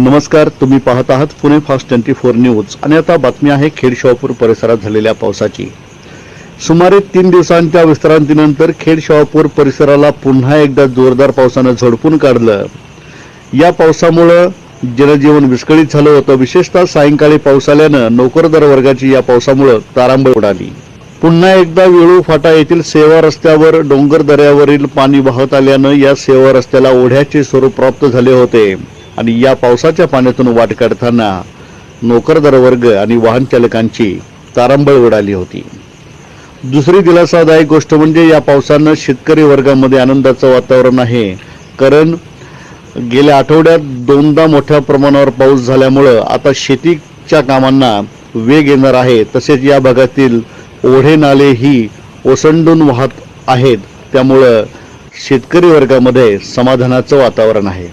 नमस्कार तुम्ही पाहत आहात Pune fast twenty four news. आणि आता बातमी आहे खेड शहापूर परिसरात झालेल्या पावसाची. सुमारे तीन दिवसांच्या विश्रांतीनंतर खेड शहापूर परिसराला पुन्हा एकदा जोरदार पावसानं झोडपून काढलं. या पावसामुळं जनजीवन विस्कळीत झालं होतं. विशेषतः सायंकाळी पाऊस आल्यानं नोकरदार वर्गाची या पावसामुळं तारांबळ उडाली. पुन्हा एकदा वेळू फाटा येथील सेवा रस्त्यावर डोंगर दऱ्यावरील पाणी वाहत आल्यानं या सेवा रस्त्याला ओढ्याचे स्वरूप प्राप्त झाले होते. आणि या पावसाच्या पाण्यातून वाट काढताना नोकरदार वर्ग आणि वाहन चालकांची तारांबळ उडाली होती. दुसरी दिलासादायक गोष्ट म्हणजे या पावसानं शेतकरी वर्गामध्ये आनंदाचं वातावरण आहे. कारण गेल्या आठवड्यात दोनदा मोठ्या प्रमाणावर पाऊस झाल्यामुळं आता शेतीच्या कामांना वेग येणार आहे. तसेच या भागातील ओढे नालेही ओसंडून वाहत आहेत. त्यामुळं शेतकरी वर्गामध्ये समाधानाचं वातावरण आहे.